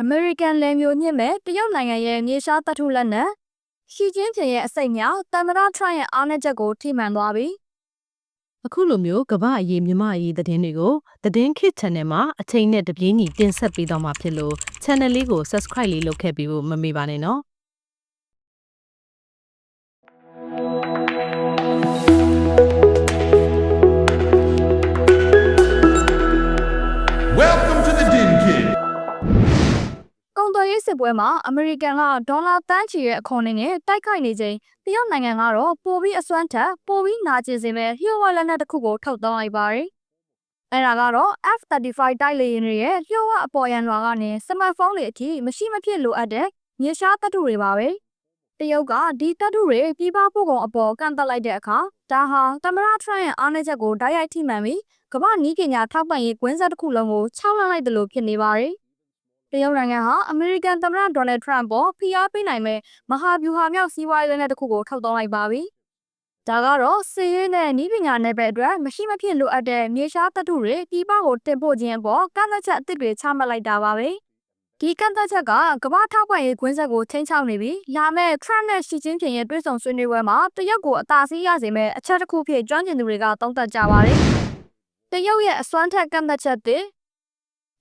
အမေရိကန်လယ်မျိုးညစ်မဲ့တရုတ်နိုင်ငံရဲ့မြေရှားတပ်ထုလက်နက်ရှီကျင်းဖျင်ရဲ့အစိတ်မြောက်တမ်မရာထရန့်ရဲ့အားနည်းချက်ကိုထိမှန်သွားပြီအခုလိုမျိုးကမ္ဘာအရေးမြမအရေးသတင်းတွေကိုသတင်းခေတ် channel မှာအချိန်နဲ့တပြေးညီတင်ဆက်ပေးတော့မှာဖြစ်လို့ channel လေးကို subscribe လေးလုပ်ခဲ့ပြီးဖို့မမေ့ပါနဲ့နော် သွယ်ရေးစစ်ပွဲမှာအမေရိကန်ကဒေါ်လာတန်းချီရဲ့အခွန်နဲ့တိုက်ခိုက်နေချိန်တရုတ်နိုင်ငံကတော့ပိုပြီးအစွမ်းထက်ပိုပြီးနာကျင်စေမဲ့လျှို့ဝှက်လက်နက်တစ်ခုကိုထုတ်သုံးလိုက်ပါတယ်။အဲဒါကတော့ F-35 တိုက်လေယာဉ်တွေရဲ့လျှို့ဝှက်အပေါ်ယံလွှာကနေစမတ်ဖုန်းတွေအထိမရှိမဖြစ်လိုအပ်တဲ့မြေရှားတပ်ထုတွေပါပဲ။တရုတ်ကဒီတပ်ထုတွေပြည်ပပို့ကုန်အပေါ်ကန့်သက်လိုက်တဲ့အခါဒါဟာသမရထရန့်ရဲ့အားနည်းချက်ကိုတိုက်ရိုက်ထိမှန်ပြီးကမ္ဘာနီးပညာထောက်ပံ့ရေးကွင်းဆက်တစ်ခုလုံးကိုခြောက်လှမ်းလိုက်တယ်လို့ဖြစ်နေပါတယ်။ တရုတ်နိုင်ငံဟာအမေရိကန်သမ္မတဒေါ်နယ်ထရန့်ပေါ်ဖိအားပေးနိုင်မဲ့မဟာဗျူဟာမြောက်စီးပွားရေးလက်နက်တစ်ခုကိုထုတ်သုံးလိုက်ပါပြီ။ဒါကတော့စစ်ရေးနဲ့ဤပညာနယ်ပယ်အတွက်မရှိမဖြစ်လိုအပ်တဲ့မြေရှားတပ်ထုတွေပြည်ပကိုတင်ပို့ခြင်းအပေါ်ကန့်သတ်ချက်အသစ်တွေချမှတ်လိုက်တာပါပဲ။ဒီကန့်သတ်ချက်ကကမ္ဘာထောက်ပံ့ရေးကွင်းဆက်ကိုချင်းချောက်နေပြီးလာမဲ့ထရန့်နဲ့ရှီကျင်းဖျင်ရဲ့တွဲဆောင်ဆွေးနွေးပွဲမှာတရုတ်ကိုအသာစီးရစေမဲ့အချက်တစ်ခုဖြစ်ကျွမ်းကျင်သူတွေကသုံးသပ်ကြပါတယ်။တရုတ်ရဲ့အစွမ်းထက်ကန့်သတ်ချက်တွေ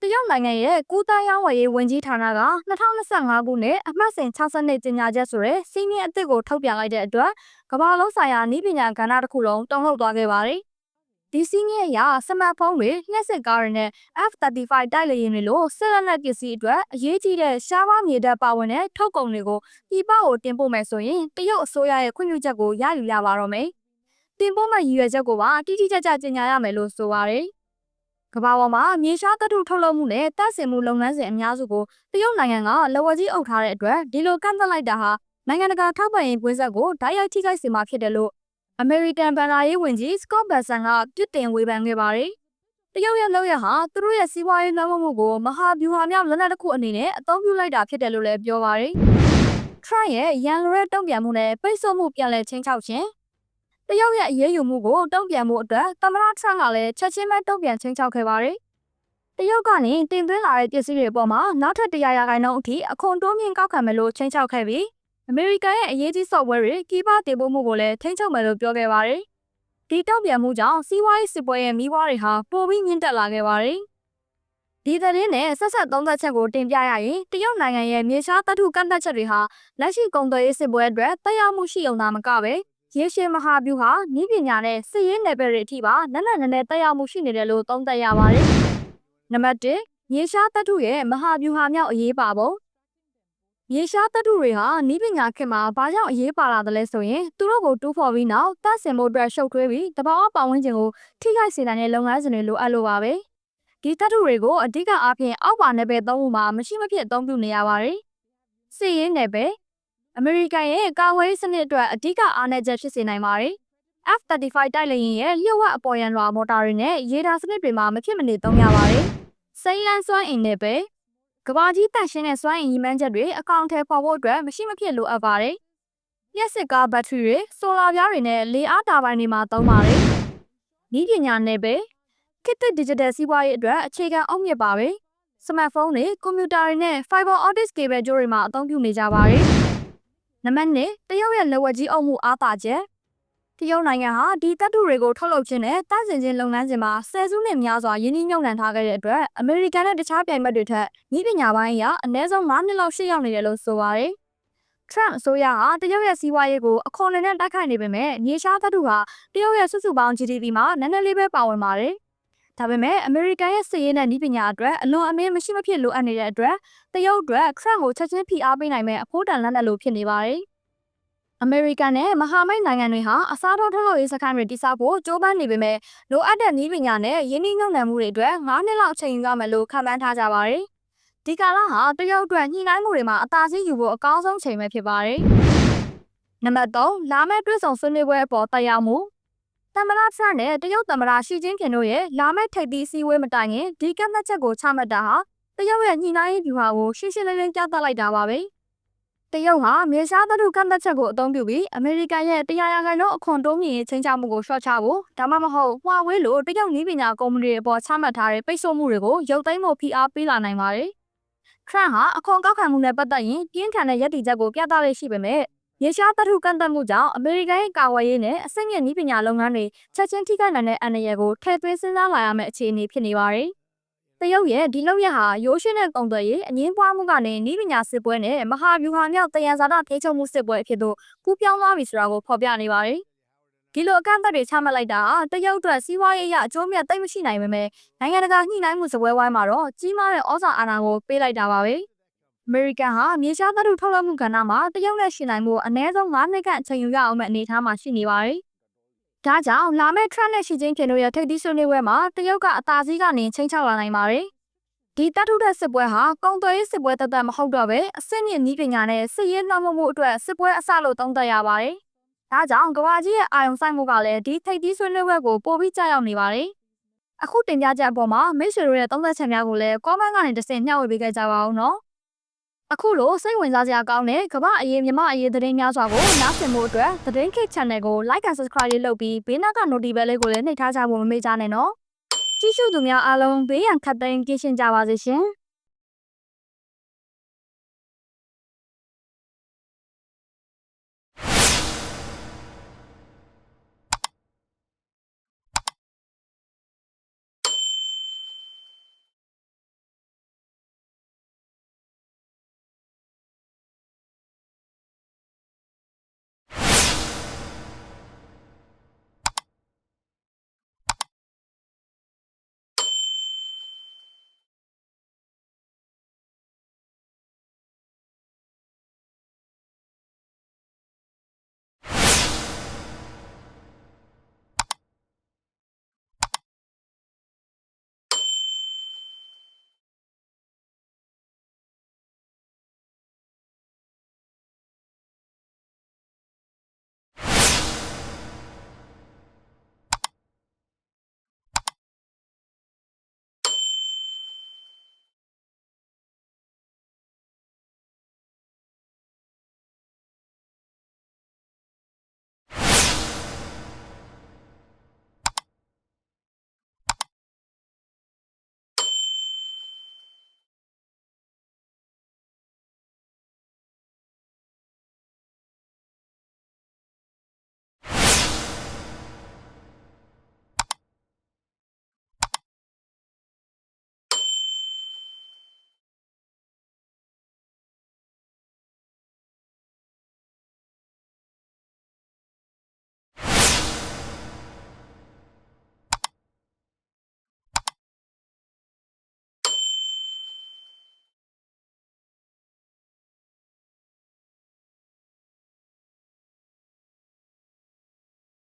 တရုတ်နိုင်ငံရဲ့ကုသရေးဝယ်ရေးဝန်ကြီးဌာနက2025ခုနှစ်အမှတ်စဉ်60နှစ်တင်ညာချက်ဆိုတဲ့စီးမြင့်အသစ်ကိုထုတ်ပြန်လိုက်တဲ့အတွက်ကမ္ဘာလုံးဆိုင်ရာနည်းပညာကဏ္ဍတစ်ခုလုံးတုံ့လှုပ်သွားခဲ့ပါတယ်။ဒီစီးမြင့်အရာစမတ်ဖုန်းတွေလျှက်စစ်ကားတွေနဲ့ F35 တိုက်လေယာဉ်တွေလိုဆက်လက်လက်ပစ္စည်းအတွက်အရေးကြီးတဲ့ရှားပါးမြေတပ်ပါဝင်တဲ့ထုတ်ကုန်တွေကိုပြည်ပကိုတင်ပို့မယ်ဆိုရင်တရုတ်အစိုးရရဲ့ခွင့်ပြုချက်ကိုရယူရပါတော့မယ်။တင်ပို့မဲ့ရည်ရွယ်ချက်ကိုပါတိတိကျကျကြေညာရမယ်လို့ဆိုပါတယ်။ ကမ္ဘာပေါ်မှာမြေရှားသတ္တုထုတ်လုပ်မှုနဲ့တပ်ဆင်မှုလုပ်ငန်းစဉ်အများစုကိုတရုတ်နိုင်ငံကလက်ဝါးကြီးအုပ်ထားတဲ့အတွက်ဒီလိုကန့်သတ်လိုက်တာဟာနိုင်ငံတကာထောက်ပံ့ရေးကွင်းဆက်ကိုဓာတ်ရိုက်ထိခိုက်စေမှာဖြစ်တယ်လို့အမေရိကန်ဗန်နာရေးဝန်ကြီးစကော့ဘတ်ဆန်ကပြစ်တင်ဝေဖန်ခဲ့ပါတယ်။တရုတ်ရဲ့လုပ်ရဟာသူတို့ရဲ့စီးပွားရေးလွှမ်းမိုးမှုကိုမဟာဗျူဟာမြောက်လက်နက်တစ်ခုအနေနဲ့အသုံးပြုလိုက်တာဖြစ်တယ်လို့လည်းပြောပါတယ်။ Trump ရဲ့ရန်လိုတဲ့တုံ့ပြန်မှုနဲ့ပိတ်ဆို့မှုပြန်လည်ချင်းချောက်ခြင်းတ ရုတ်ရဲ့အရေးယူမှုကိုတုံ့ပြန်မှုအတွက်သမ္မတထရန့်ကလည်းချက်ချင်းပဲတုံ့ပြန်ချင်းချောက်ခဲ့ပါတယ်။တရုတ်ကနေတင်သွင်းလာတဲ့ပစ္စည်းတွေအပေါ်မှာနောက်ထပ်100ရာခိုင်နှုန်းအထိအခွန်တိုးမြင့်ကောက်ခံမယ်လို့ချင်းချောက်ခဲ့ပြီးအမေရိကန်ရဲ့အရေးကြီး software တွေကိပတင်ပို့မှုကိုလည်းထိန်းချုပ်မယ်လို့ပြောခဲ့ပါတယ်။ဒီတုံ့ပြန်မှုကြောင့်စီးပွားရေးစစ်ပွဲရဲ့မိဘတွေဟာပိုပြီးမြင့်တက်လာခဲ့ပါတယ်။ဒီသတင်းနဲ့ဆက်ဆက်သုံးသက်ချက်ကိုတင်ပြရရင်တရုတ်နိုင်ငံရဲ့မြေရှားတပ်ထုကန့်သက်ချက်တွေဟာလက်ရှိကုန်သွယ်ရေးစစ်ပွဲအတွက်တက်ရောက်မှုရှိအောင်သာမကပဲ ရေရှည်မဟာဗျူဟာနည်းပညာနဲ့စစ်ရေးနယ်ပယ်တွေအထိပါနက်နက်နဲနဲတက်ရောက်မှုရှိနေတယ်လို့သုံးသပ်ရပါတယ်။နံပါတ်1မြေရှားတပ်ထုရဲ့မဟာဗျူဟာမြောက်အရေးပါပုံမြေရှားတပ်ထုတွေဟာနည်းပညာခေတ်မှာဘာကြောင့်အရေးပါလာတယ်လဲဆိုရင်သူတို့ကိုတူးဖော်ပြီးနောက်တပ်ဆင်ဖို့အတွက်ရှုပ်ထွေးပြီးတဘာဝပတ်ဝန်းကျင်ကိုထိခိုက်စေနိုင်တဲ့လုပ်ငန်းစဉ်တွေလိုအပ်လို့ပါပဲ။ဒီတပ်ထုတွေကိုအဓိကအားဖြင့်အောက်ပါနယ်ပယ်သုံးခုမှာမရှိမဖြစ်အသုံးပြုနေရပါတယ်။စစ်ရေးနယ်ပယ် အမေရိကန်ရဲ့ကာဝေးစနစ်အတွက်အဓိကအားနည်းချက်ဖြစ်စေနိုင်ပါတယ်။ F-35 တိုက်လေယာဉ်ရဲ့လျှို့ဝှက်အပေါ်ယံလွှာမော်တာတွေနဲ့ရေဒါစနစ်တွေမှာမဖြစ်မနေသုံးရပါတယ်။စိမ်းလန်းစွမ်းအင်နယ်ပယ်ကဘာကြီးတန့်ရှင်းတဲ့စွမ်းအင်ရည်မှန်းချက်တွေအကောင့်ထဲပေါ်ဖို့အတွက်မရှိမဖြစ်လိုအပ်ပါတယ်။လျှက်စစ်ကားဘက်ထရီတွေဆိုလာပြားတွေနဲ့လေအားတာဘိုင်တွေမှာသုံးပါတယ်။ဤပညာနယ်ပယ်ခေတ်သစ် digital စီးပွားရေးအတွက်အခြေခံအုတ်မြစ်ပါပဲ။စမတ်ဖုန်းတွေကွန်ပျူတာတွေနဲ့ fiber optic cable ကြိုးတွေမှာအသုံးပြုနေကြပါတယ်။ နံပါတ်1တရုတ်ရဲ့လက်ဝက်ကြီးအုပ်မှုအားသာချက်တရုတ်နိုင်ငံဟာဒီတပ်ထုတွေကိုထုတ်လုပ်ခြင်းနဲ့တန့်စင်ခြင်းလုပ်ငန်းစဉ်မှာဆယ်စုနှစ်များစွာယင်းနှိမ့်ညွှန်နှံထားခဲ့တဲ့အတွက်အမေရိကန်နဲ့တခြားပြိုင်ဘက်တွေထက်ဤပညာပိုင်းအရအနည်းဆုံး9နှစ်လောက်ရှေ့ရောက်နေတယ်လို့ဆိုပါတယ်။ Trump အစိုးရဟာတရုတ်ရဲ့စီးပွားရေးကိုအခွန်နဲ့တိုက်ခိုက်နေပေမဲ့မြေရှားတပ်ထုဟာတရုတ်ရဲ့စုစုပေါင်း GDP မှာနည်းနည်းလေးပဲပါဝင်ပါတယ်။ ဒါပေမဲ့အမေရိကန်ရဲ့စစ်ရေးနဲ့ဤပညာအတွက်အလွန်အမင်းမရှိမဖြစ်လိုအပ်နေတဲ့အတွက်တရုတ်အတွက် Trump ကိုချက်ချင်းဖိအားပေးနိုင်မဲ့အဖို့တန်လက်နက်လိုဖြစ်နေပါတယ်။အမေရိကန်နဲ့မဟာမိတ်နိုင်ငံတွေဟာအစားထိုးထုတ်လုပ်ရေးစခန်းတွေတိစောက်ဖို့ကြိုးပမ်းနေပေမဲ့လိုအပ်တဲ့နည်းပညာနဲ့ရင်းနှီးမြှုပ်နှံမှုတွေအတွက်9နှစ်လောက်အချိန်ယူရမယ်လို့ခန့်မှန်းထားကြပါတယ်။ဒီကာလဟာတရုတ်အတွက်ညှိနှိုင်းမှုတွေမှာအသာစီးယူဖို့အကောင်းဆုံးချိန်ပဲဖြစ်ပါတယ်။နံပါတ်3လာမယ့်တွဲဆောင်ဆွေးနွေးပွဲအပေါ်တက်ရောက်မှု သမ္မတဆန်နဲ့တရုတ်သမ္မတရှီကျင်းဖျင်တို့ရဲ့လာမယ့်ထိပ်သီးစည်းဝေးမတိုင်ခင်ဒီကန့်သတ်ချက်ကိုချမှတ်တာဟာတရုတ်ရဲ့ညှိနှိုင်းရေးဗျူဟာကိုရှင်းရှင်းလင်းလင်းပြသလိုက်တာပါပဲ။တရုတ်ဟာမြေရှားသတ္တုကန့်သက်ချက်ကိုအသုံးပြုပြီးအမေရိကန်ရဲ့တရားရခိုင်တို့အခွန်တိုးမြင့်ရေးချင်းချမှုကိုရှော့ချဖို့ဒါမှမဟုတ်ဟွာဝေးလိုတရုတ်နည်းပညာကုမ္ပဏီတွေအပေါ်ချမှတ်ထားတဲ့ပိတ်ဆို့မှုတွေကိုရုပ်သိမ်းဖို့ဖိအားပေးလာနိုင်ပါတယ်။ Trump ဟာအခွန်ကောက်ခံမှုနဲ့ပတ်သက်ရင်ပြင်းထန်တဲ့ရည်တည်ချက်ကိုပြသလေးရှိပေမဲ့ ရေရှားသတ္ထုကန့်သက်မှုကြောင့်အမေရိကန်ရဲ့ကာဝေးရေးနဲ့အစိမ့်မြင့်နည်းပညာလုပ်ငန်းတွေချက်ချင်းထိခိုက်နိုင်တဲ့အန္တရာယ်ကိုထည့်သွင်းစဉ်းစားလာရမယ့်အခြေအနေဖြစ်နေပါတယ်။တရုတ်ရဲ့ဒီလုပ်ရဟာရိုးရှင်းတဲ့ကုန်သွယ်ရေးအငင်းပွားမှုကနေနည်းပညာစစ်ပွဲနဲ့မဟာဗျူဟာမြောက်တယံဇာတထိချုပ်မှုစစ်ပွဲအဖြစ်သို့ကူးပြောင်းသွားပြီဆိုတာကိုဖော်ပြနေပါတယ်။ဒီလိုအကန့်အသတ်တွေချမှတ်လိုက်တာဟာတရုတ်အတွက်စီးပွားရေးအရအကျိုးမြတ်သိမ့်မရှိနိုင်ပေမဲ့နိုင်ငံတကာညှိနှိုင်းမှုစပွဲဝိုင်းမှာတော့ကြီးမားတဲ့ဩဇာအာဏာကိုပေးလိုက်တာပါပဲ။ အမေရိကန်ဟာမြေရှားသတ္ထုထုတ်လုပ်မှုကဏ္ဍမှာတရုတ်နဲ့ရှင်နိုင်မှုအနည်းဆုံး9နှစ်ခန့်အချိန်ယူရအောင်မဲ့အနေအထားမှာရှိနေပါတယ်။ဒါကြောင့်လာမယ့် Trump နဲ့ရှီကျင်းပင်တို့ရဲ့ထိပ်သီးဆွေးနွေးပွဲမှာတရုတ်ကအသာစီးကနေချိန်ချောက်လာနိုင်ပါတယ်။ဒီတတ်ထုတဲ့စစ်ပွဲဟာကုန်သွယ်ရေးစစ်ပွဲတသက်မဟုတ်တော့ပဲအစစ်မြင့်နည်းပညာနဲ့စစ်ရေးနှောက်ယှက်မှုအတွက်စစ်ပွဲအစလို့သုံးသပ်ရပါတယ်။ဒါကြောင့်ကမ္ဘာကြီးရဲ့အာရုံစိုက်မှုကလည်းဒီထိပ်သီးဆွေးနွေးပွဲကိုပိုပြီးကြောက်ရောက်နေပါတယ်။အခုတင်ပြချက်အပေါ်မှာမိတ်ဆွေတို့ရဲ့သုံးသပ်ချက်များကိုလည်း comment ကနေတစ်ဆင့်မျှဝေပေးခဲ့ကြပါဦးနော်။ အခုလိုစိတ်ဝင်စားစရာကောင်းတဲ့ကမ္ဘာအရေးမြမအရေးသတင်းများစွာကိုနားဆင်ဖို့အတွက်သတင်းခေတ် channel ကို like and subscribe လေးလုပ်ပြီးဘေးနားက notification လေးကိုလည်းနှိပ်ထားကြဖို့မမေ့ကြနဲ့နော်ကြည့်ရှုသူများအားလုံးဘေးရန်ခတ်သိမ်းကြရှင်းကြပါစေရှင်